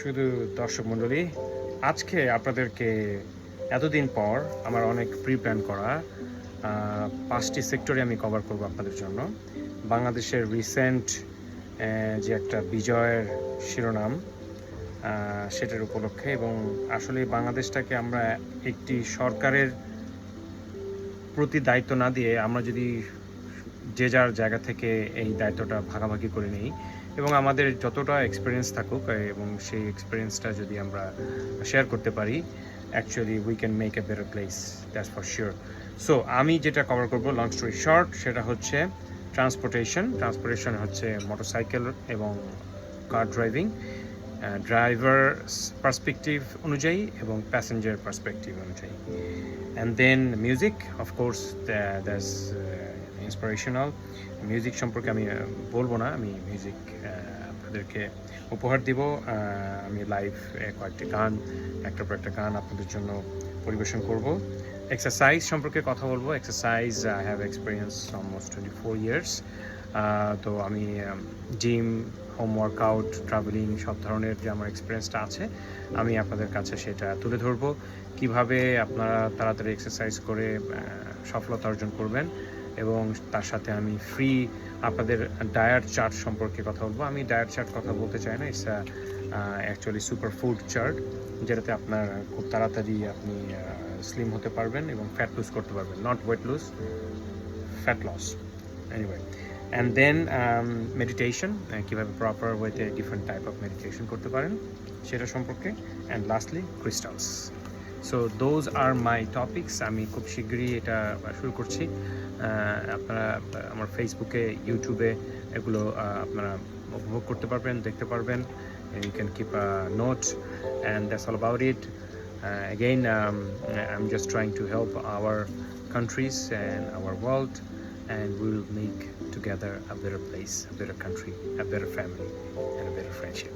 শুধু দর্শক মণ্ডলী, আজকে আপনাদেরকে এতদিন পর আমার অনেক প্রি প্ল্যান করা পাঁচটি সেক্টরে আমি কভার করব আপনাদের জন্য। বাংলাদেশের রিসেন্ট যে একটা বিজয়ের শিরোনাম সেটার উপলক্ষে এবং আসলে বাংলাদেশটাকে আমরা একটি সরকারের প্রতি দায়িত্ব না দিয়ে আমরা যদি যে যার জায়গা থেকে এই দায়িত্বটা ভাগাভাগি করে নিই। এবং আমাদের যতটা এক্সপিরিয়েন্স থাকুক এবং সেই এক্সপিরিয়েন্সটা যদি আমরা শেয়ার করতে পারি actually we can make a better place that's for sure so আমি যেটা কভার করব লং স্টোরি শর্ট সেটা হচ্ছে ট্রান্সপোর্টেশন ট্রান্সপোর্টেশন হচ্ছে মোটরসাইকেল এবং কার ড্রাইভিং ড্রাইভার পার্সপেক্টিভ অনুযায়ী এবং প্যাসেঞ্জার পার্সপেক্টিভ অনুযায়ী। And then music of course that's inspirational music সম্পর্কে আমি বলব না, আমি মিউজিক আপনাদেরকে উপহার দিব। আমি লাইভ কয়েকটি গান একটার পর একটা গান আপনাদের জন্য পরিবেশন করব। এক্সারসাইজ সম্পর্কে কথা বলব। Exercise I have experience almost twenty four years তো আমি জিম হোম ওয়ার্কআউট ট্রাভেলিং সব ধরনের যে আমার এক্সপিরিয়েন্সটা আছে, আমি আপনাদের কাছে সেটা তুলে ধরবো। কীভাবে আপনারা তাড়াতাড়ি এক্সারসাইজ করে সফলতা অর্জন করবেন এবং তার সাথে আমি ফ্রি আপনাদের ডায়েট চার্ট সম্পর্কে কথা বলব। আমি ডায়েট চার্ট কথা বলতে চাই না it's actually super food chart যেটাতে আপনার খুব তাড়াতাড়ি আপনি স্লিম হতে পারবেন এবং ফ্যাট লুজ করতে পারবেন not weight lose fat loss anyway and then meditation কীভাবে প্রপার ওয়েতে ডিফারেন্ট টাইপ অফ মেডিটেশন করতে পারেন, সেটা সম্পর্কে and lastly crystals so those are my topics আমি খুব শীঘ্রই এটা শুরু করছি। আপনারা আমার ফেসবুকে ইউটিউবে এগুলো আপনারা উপভোগ করতে পারবেন, দেখতে পারবেন। You can keep a note and that's all about it again I am just trying to help our countries and our world and will make together a better place a better country a better family and a better friendship